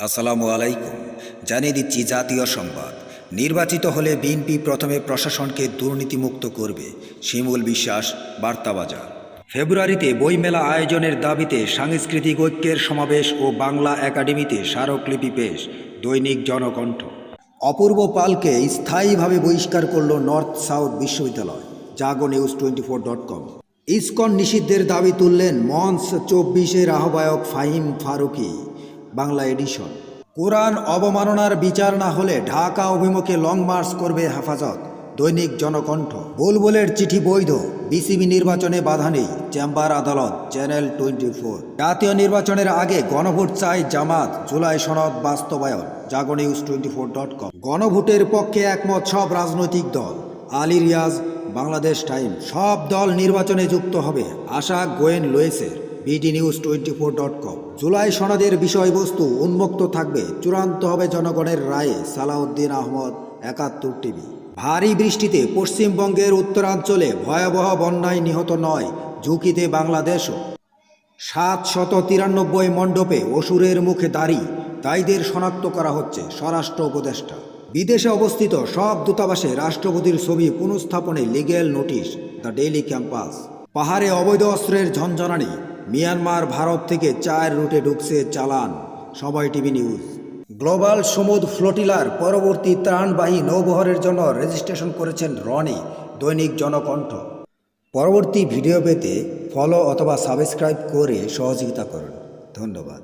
আসসালামু আলাইকুম। জানিয়ে দিচ্ছি জাতীয় সংবাদ। নির্বাচিত হলে বিএনপি প্রথমে প্রশাসনকে দুর্নীতিমুক্ত করবে, শিমুল বিশ্বাস, বার্তাবাজার। ফেব্রুয়ারিতে বইমেলা আয়োজনের দাবিতে সাংস্কৃতিক ঐক্যের সমাবেশ ও বাংলা একাডেমিতে স্মারকলিপি পেশ, দৈনিক জনকণ্ঠ। অপূর্ব পালকে স্থায়ীভাবে বহিষ্কার করল নর্থ সাউথ বিশ্ববিদ্যালয়, Jago news twenty four dot com. ISKCON নিষিদ্ধের দাবি তুললেন মঞ্চ চব্বিশের আহ্বায়ক ফাহিম ফারুকি। বাংলা এডিশন। কোরআন অবমাননার বিচার না হলে ঢাকা অভিমুখে লং মার্চ করবে হেফাজত, দৈনিক জনকণ্ঠ। বুলবুলের চিঠি বৈধ, বিসিবি নির্বাচনে বাধা নেই, চেম্বার আদালত, চ্যানেল টোয়েন্টি ফোর। জাতীয় নির্বাচনের আগে গণভোট চাই জামাত, জুলাই সনদ বাস্তবায়ন Jago news twenty four dot com. গণভোটের পক্ষে একমত সব রাজনৈতিক দল। আলী রিয়াজ, বাংলাদেশ টাইম সব দল নির্বাচনে যুক্ত হবে, আশা Gwyn লুয়েসের। BD news twenty four dot com July সনদের বিষয়বস্তু উন্মুক্ত থাকবে। চূড়ান্ত হবে জনগণের রায়ে, সালাউদ্দিন আহমদ, একাত্তর টিভি। ভারী বৃষ্টিতে পশ্চিমবঙ্গের উত্তরাঞ্চলে ভয়াবহ বন্যায় নিহত নয়, ঝুঁকিতে বাংলাদেশও। সাত শত তিরানব্বই মণ্ডপে অসুরের মুখে দাড়ি, দায়ীদের শনাক্ত করা হচ্ছে স্বরাষ্ট্র উপদেষ্টা। বিদেশে অবস্থিত সব দূতাবাসে রাষ্ট্রপতির ছবি পুনঃস্থাপনে legal notice the Daily Campus পাহাড়ে অবৈধ অস্ত্রের ঝঞ্ঝনানি মিয়ানমার, ভারত থেকে চার রুটে ঢুকছে চালান। সবাই টিভি নিউজ। গ্লোবাল সমুদ ফ্লোটিলার পরবর্তী ত্রাণবাহী নৌবহরের জন্য রেজিস্ট্রেশন করেছেন রনি, দৈনিক জনকণ্ঠ। পরবর্তী ভিডিও পেতে ফলো অথবা সাবস্ক্রাইব করে সহযোগিতা করুন। ধন্যবাদ।